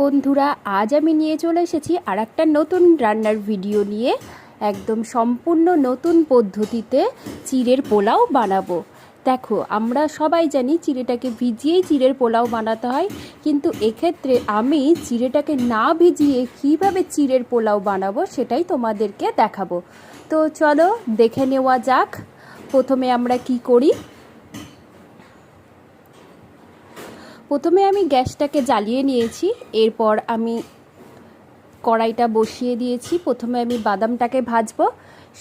বন্ধুরা, আজ আমি নিয়ে চলে এসেছি আর একটা নতুন রান্নার ভিডিও নিয়ে। একদম সম্পূর্ণ নতুন পদ্ধতিতে চিড়ের পোলাও বানাবো। দেখো, আমরা সবাই জানি চিড়েটাকে ভিজিয়েই চিড়ের পোলাও বানাতে হয়, কিন্তু এক্ষেত্রে আমি চিড়েটাকে না ভিজিয়ে কীভাবে চিড়ের পোলাও বানাবো সেটাই তোমাদেরকে দেখাবো। তো চলো, দেখে নেওয়া যাক। প্রথমে আমরা কি করি? প্রথমে আমি গ্যাসটাকে জ্বালিয়ে নিয়েছি, এরপর আমি কড়াইটা বসিয়ে দিয়েছি। প্রথমে আমি বাদামটাকে ভাজবো,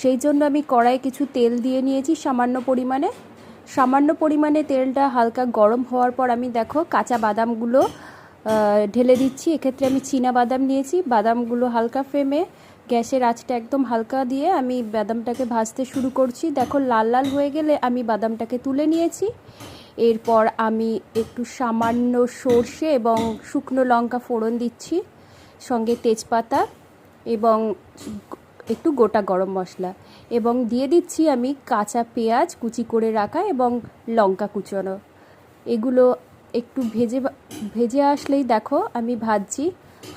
সেই জন্য আমি কড়াইয়ে কিছু তেল দিয়ে নিয়েছি সামান্য পরিমাণে। সামান্য পরিমাণে তেলটা হালকা গরম হওয়ার পর আমি দেখো কাঁচা বাদামগুলো ঢেলে দিচ্ছি। এক্ষেত্রে আমি চীনা বাদাম নিয়েছি। বাদামগুলো হালকা ফ্লেমে গ্যাসের আঁচটা একদম হালকা দিয়ে আমি বাদামটাকে ভাজতে শুরু করছি। দেখো, লাল লাল হয়ে গেলে আমি বাদামটাকে তুলে নিয়েছি। এরপর আমি একটু সামান্য সর্ষে এবং শুকনো লঙ্কা ফোড়ন দিচ্ছি, সঙ্গে তেজপাতা এবং একটু গোটা গরম মশলা। এবং দিয়ে দিচ্ছি আমি কাঁচা পেঁয়াজ কুচি করে রাখা এবং লঙ্কা কুচোনো। এগুলো একটু ভেজে ভেজে আসলেই দেখো, আমি ভাজছি।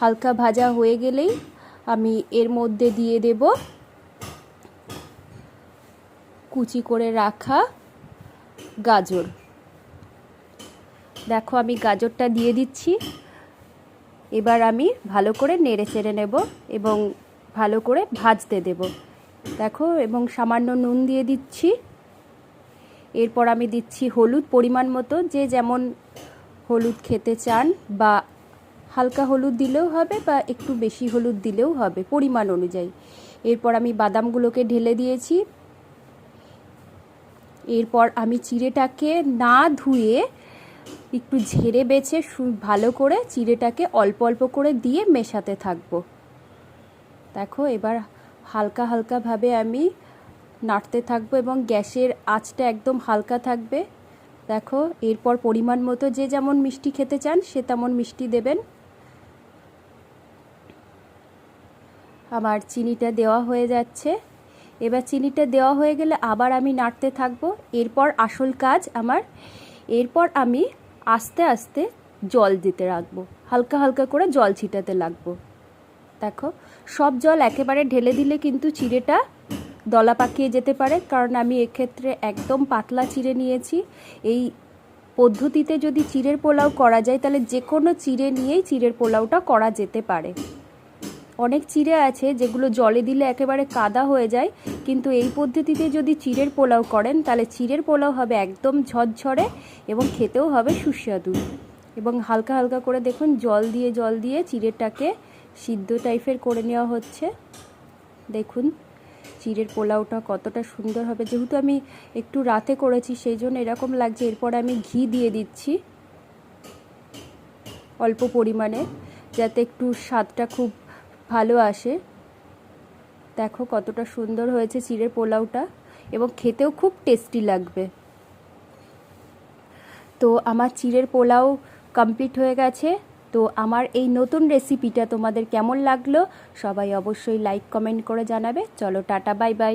হালকা ভাজা হয়ে গেলেই আমি এর মধ্যে দিয়ে দেব কুচি করে রাখা গাজর। দেখো, আমি গাজরটা দিয়ে দিচ্ছি। এবার আমি ভালো করে নেড়ে চেড়ে নেব এবং ভালো করে ভাজতে দেব। দেখো, এবং সামান্য নুন দিয়ে দিচ্ছি। এরপর আমি দিচ্ছি হলুদ পরিমাণ মতো, যে যেমন হলুদ খেতে চান বা হালকা হলুদ দিলেও হবে বা একটু বেশি হলুদ দিলেও হবে পরিমাণ অনুযায়ী। এরপর আমি বাদামগুলোকে ঢেলে দিয়েছি। এরপর আমি চিড়েটাকে না ধুয়ে একটু ঝেড়ে বেছে ভালো করে চিড়েটাকে অল্প অল্প করে দিয়ে মেশাতে থাকব। দেখো, এবার হালকা হালকাভাবে আমি নাড়তে থাকব এবং গ্যাসের আঁচটা একদম হালকা থাকবে। দেখো, এরপর পরিমাণ মতো যে যেমন মিষ্টি খেতে চান, সে তেমন মিষ্টি দেবেন। আমার চিনিটা দেওয়া হয়ে যাচ্ছে। এবার চিনিটা দেওয়া হয়ে গেলে আবার আমি নাড়তে থাকব। এরপর আসল কাজ আমার। এরপর আমি আস্তে আস্তে জল দিতে রাখব। হালকা হালকা করে জল ছিটাতে লাগবো। দেখো, সব জল একেবারে ঢেলে দিলে কিন্তু চিড়েটা দলা পাকিয়ে যেতে পারে, কারণ আমি এক্ষেত্রে একদম পাতলা চিড়ে নিয়েছি। এই পদ্ধতিতে যদি চিড়ের পোলাও করা যায়, তাহলে যে কোনো চিড়ে নিয়েই চিড়ের পোলাওটা করা যেতে পারে। অনেক চিড়ে আছে যেগুলো জলে দিলে একেবারে কাদা হয়ে যায়, কিন্তু এই পদ্ধতিতে যদি চিড়ের পোলাও করেন, তাহলে চিড়ের পোলাও হবে একদম ঝরঝরে এবং খেতেও হবে সুস্বাদু। এবং হালকা হালকা করে দেখুন, জল দিয়ে জল দিয়ে চিড়েটাকে সিদ্ধ টাইপের করে নেওয়া হচ্ছে। দেখুন। চিড়ের পোলাওটা কতটা সুন্দর হবে। যেহেতু আমি একটু রাতে করেছি, সেই জন্য এরকম লাগছে। এরপর আমি ঘি দিয়ে দিচ্ছি অল্প পরিমাণে, যাতে একটু স্বাদটা খুব ভালো আসে। দেখো কতটা সুন্দর হয়েছে চিড়ের পোলাওটা, এবং খেতেও খুব টেস্টি লাগবে। তো আমার চিড়ের পোলাও কমপ্লিট হয়ে গেছে। তো আমার এই নতুন রেসিপিটা তোমাদের কেমন লাগল? সবাই অবশ্যই লাইক কমেন্ট করে জানাবে। চলো, টাটা বাই বাই